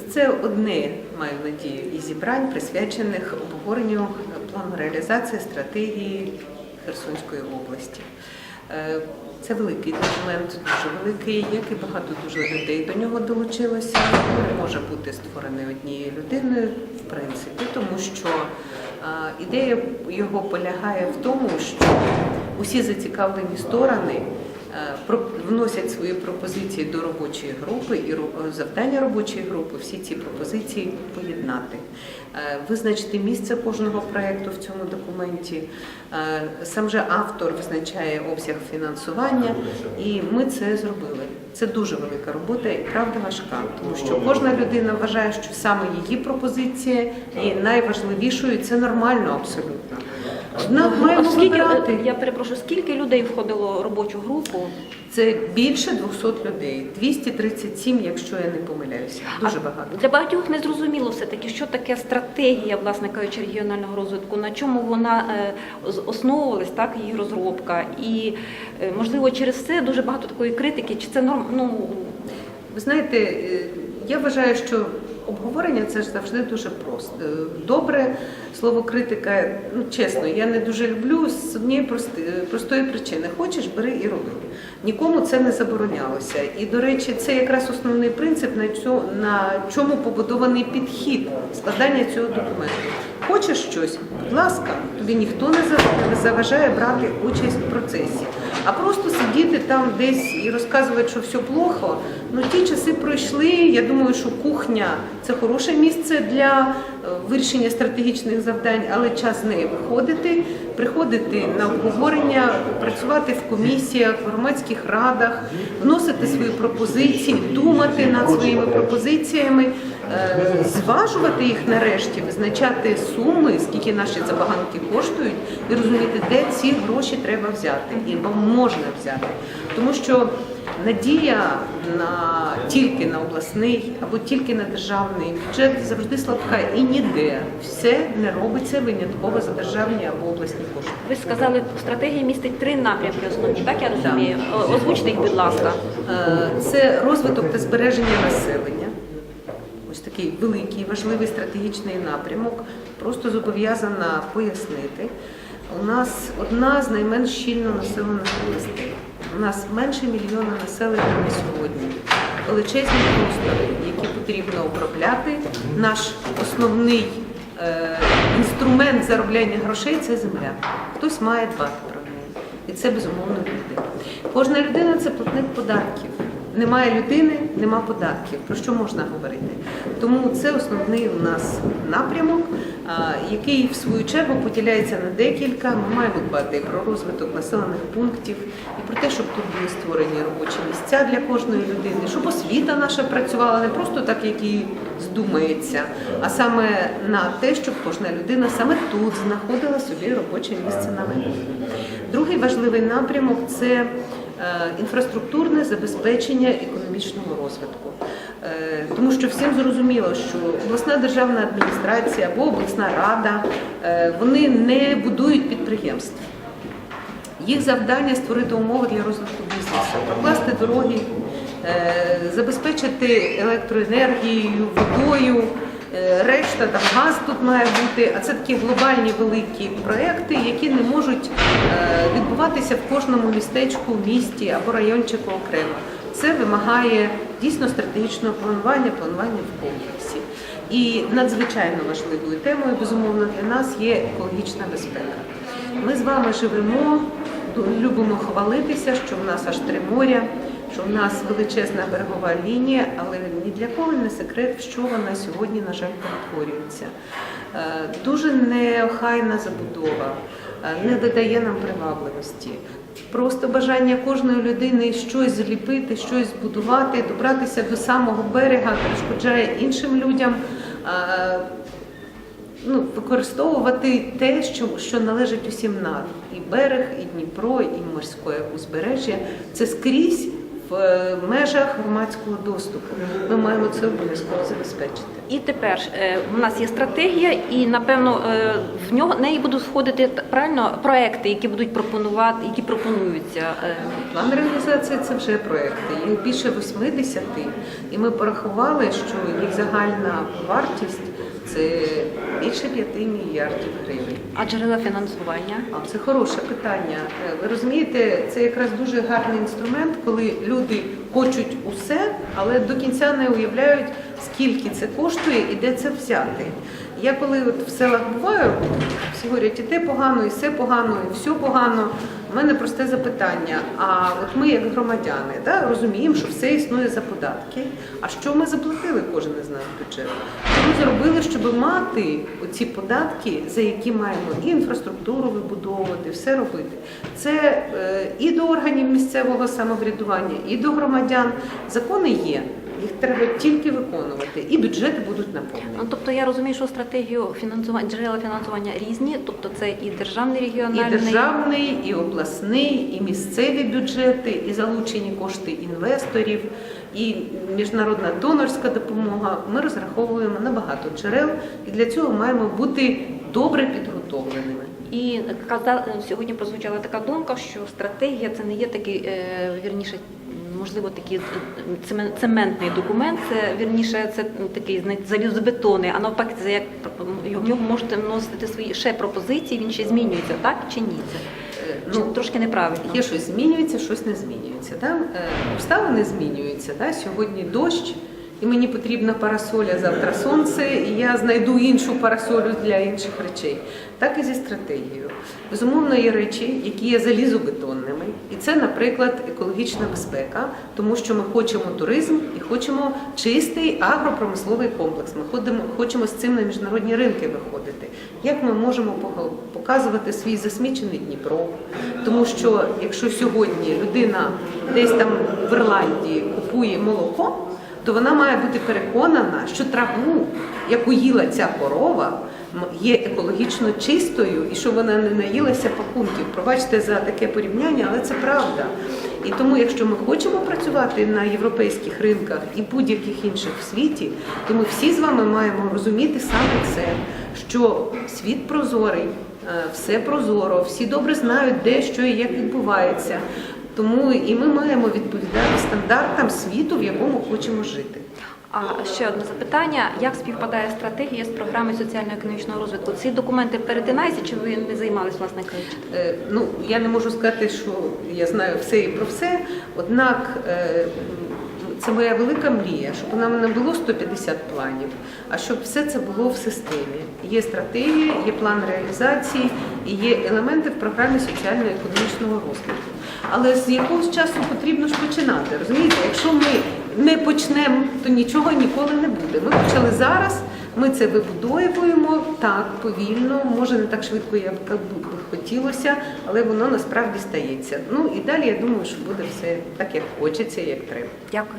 Це одне, маю надію, із зібрань, присвячених обговоренню плану реалізації стратегії Херсонської області. Е, Це великий документ, дуже великий, як і багато дуже людей до нього долучилося. Може бути створений однією людиною, в принципі, тому що е, ідея його полягає в тому, що усі зацікавлені сторони вносять свої пропозиції до робочої групи і ро- завдання робочої групи всі ці пропозиції поєднати, Е, визначити місце кожного проєкту в цьому документі. Е, Сам же автор визначає обсяг фінансування, і ми це зробили. Це дуже велика робота і правда важка, тому що кожна людина вважає, що саме її пропозиція є найважливішою, і це нормально абсолютно. Однак маємо скільки, вибирати. я перепрошую, скільки людей входило в робочу групу? Це більше 200 людей, 237, якщо я не помиляюся. Дуже А багато. Для багатьох не зрозуміло все-таки, що таке стратегія, власне кажучи, регіонального розвитку, на чому вона е, основувалась, так, її розробка. І, е, можливо, через це дуже багато такої критики, чи це норм, ну, Ви знаєте, е, я вважаю, що обговорення це ж завжди дуже просто. Е, Добре, слово критика, ну чесно, я не дуже люблю з однієї прости- е, простої причини. Хочеш, бери і роби. Нікому це не заборонялося. І, до речі, це якраз основний принцип, на цьому, на чому побудований підхід складання цього документу. Хочеш щось, будь ласка, тобі ніхто не заважає брати участь в процесі. А просто сидіти там десь і розказувати, що все плохо. Ну ті часи пройшли. Я думаю, що кухня це хороше місце для е, вирішення стратегічних завдань, але час з неї виходити, приходити на обговорення, працювати в комісіях, в громадських радах, вносити свої пропозиції, думати над своїми пропозиціями, зважувати їх нарешті, визначати суми, скільки наші забаганки коштують, і розуміти, де ці гроші треба взяти, і можна взяти. Тому що надія на тільки на обласний або тільки на державний бюджет завжди слабка і ніде все не робиться винятково за державні або обласні кошти. ви сказали, стратегія містить три напрямки основні, так я розумію? О- Озвучте їх, будь ласка. Е, Це розвиток та збереження населення. Ось такий великий, важливий стратегічний напрямок. Просто зобов'язана пояснити. У нас одна з найменш щільно населених областей. У нас менше мільйона населення на сьогодні. Величезні простори, які потрібно обробляти. Наш основний е, інструмент заробляння грошей це земля. Хтось має дбати про неї. І це безумовно люди. Кожна людина це платник податків. Немає людини, нема податків. Про що можна говорити? Тому це основний у нас напрямок, який в свою чергу поділяється на декілька. Ми маємо дбати про розвиток населених пунктів, і про те, щоб тут були створені робочі місця для кожної людини, щоб освіта наша працювала не просто так, як їй здумається, а саме на те, щоб кожна людина саме тут знаходила собі робоче місце на майбутнє. Другий важливий напрямок це інфраструктурне забезпечення економічного розвитку. Е, Тому що всім зрозуміло, що обласна державна адміністрація або обласна рада е, вони не будують підприємств. Їх завдання створити умови для розвитку бізнесу, прокласти дороги, е, забезпечити електроенергією, водою. Е, Решта там газ тут має бути, а це такі глобальні великі проекти, які не можуть е, відбуватися в кожному містечку, місті або райончику окремо. Це вимагає дійсно стратегічного планування, планування в комплексі. І надзвичайно важливою темою, безумовно, для нас є екологічна безпека. Ми з вами живемо, любимо хвалитися, що в нас аж три моря, що в нас величезна берегова лінія, але ні для кого не секрет, що вона сьогодні, на жаль, перетворюється. Е, Дуже неохайна забудова, е, не додає нам привабливості. Просто бажання кожної людини щось зліпити, щось збудувати, добратися до самого берега, перешкоджає іншим людям. е, ну, використовувати те, що, що належить усім нам. І берег, і Дніпро, і морське узбережжя. Це скрізь в е, межах громадського доступу. Ми маємо це обов'язково забезпечити. І тепер е, у нас є стратегія, і напевно е, в нього в неї будуть входити правильно проекти, які будуть пропонувати, які пропонуються. е, План реалізації це вже проекти. Їх більше 80, і ми порахували, що їх загальна вартість це більше 5 мільярдів гривень. А джерела фінансування. А це хороше питання. Е, Ви розумієте, це якраз дуже гарний інструмент, коли люди хочуть усе, але до кінця не уявляють, скільки це коштує і де це взяти. Я коли от в селах буваю, всі говорять, і те погано, і все погано, і все погано. У мене просте запитання. А от ми, як громадяни, да, розуміємо, що все існує за податки. А що ми заплатили кожен із нас бюджет? Що ми зробили, щоб мати оці податки, за які маємо і інфраструктуру вибудовувати, все робити. Це е, і до органів місцевого самоврядування, і до громадян. Закони є. Їх треба тільки виконувати, і бюджети будуть наповнені. Ну, тобто я розумію, що стратегію фінансування джерела фінансування різні, тобто це і державний, І регіональний. державний, і обласний, і місцеві бюджети, і залучені кошти інвесторів, і міжнародна донорська допомога. Ми розраховуємо на багато джерел, і для цього маємо бути добре підготовленими. І сьогодні прозвучала така думка, що стратегія це не є такий, е, вірніше, можливо, такий цемен- цементний документ, це вірніше, це такий залізобетонний, а навпаки, це як в нього можете вносити свої ще пропозиції, він ще змінюється, так чи ні? Це чи Ну, трошки неправильно. Є щось змінюється, щось не змінюється. Да? Е, Обставини змінюються. Да? Сьогодні дощ, і мені потрібна парасоля, завтра сонце, і я знайду іншу парасолю для інших речей. Так і зі стратегією. Безумовно, є речі, які є залізобетонними. І це, наприклад, екологічна безпека, тому що ми хочемо туризм і хочемо чистий агропромисловий комплекс. Ми ходимо, хочемо з цим на міжнародні ринки виходити. Як ми можемо показувати свій засмічений Дніпро? Тому що якщо сьогодні людина десь там в Ірландії купує молоко, то вона має бути переконана, що траву, яку їла ця корова, є екологічно чистою і що вона не наїлася пакунків. Пробачте за таке порівняння, але це правда. І тому, якщо ми хочемо працювати на європейських ринках і будь-яких інших в світі, то ми всі з вами маємо розуміти саме це, що світ прозорий, е, все прозоро, всі добре знають, де що і як відбувається. Тому і ми маємо відповідати стандартам світу, в якому хочемо жити. А ще одне запитання: як співпадає стратегія з програмою соціально-економічного розвитку? Ці документи перетинаються, чи ви не займались власне? Е, Ну, я не можу сказати, що я знаю все і про все. Однак е, це моя велика мрія, щоб мене не було 150 планів, а щоб все це було в системі. Є стратегія, є план реалізації і є елементи в програмі соціально-економічного розвитку. Але з якогось часу потрібно ж починати. Розумієте, якщо ми не почнемо, то нічого ніколи не буде. Ми почали зараз. Ми це вибудовуємо так повільно, може не так швидко, як би хотілося, але воно насправді стається. Ну і далі я думаю, що буде все так, як хочеться, як треба. Дякую.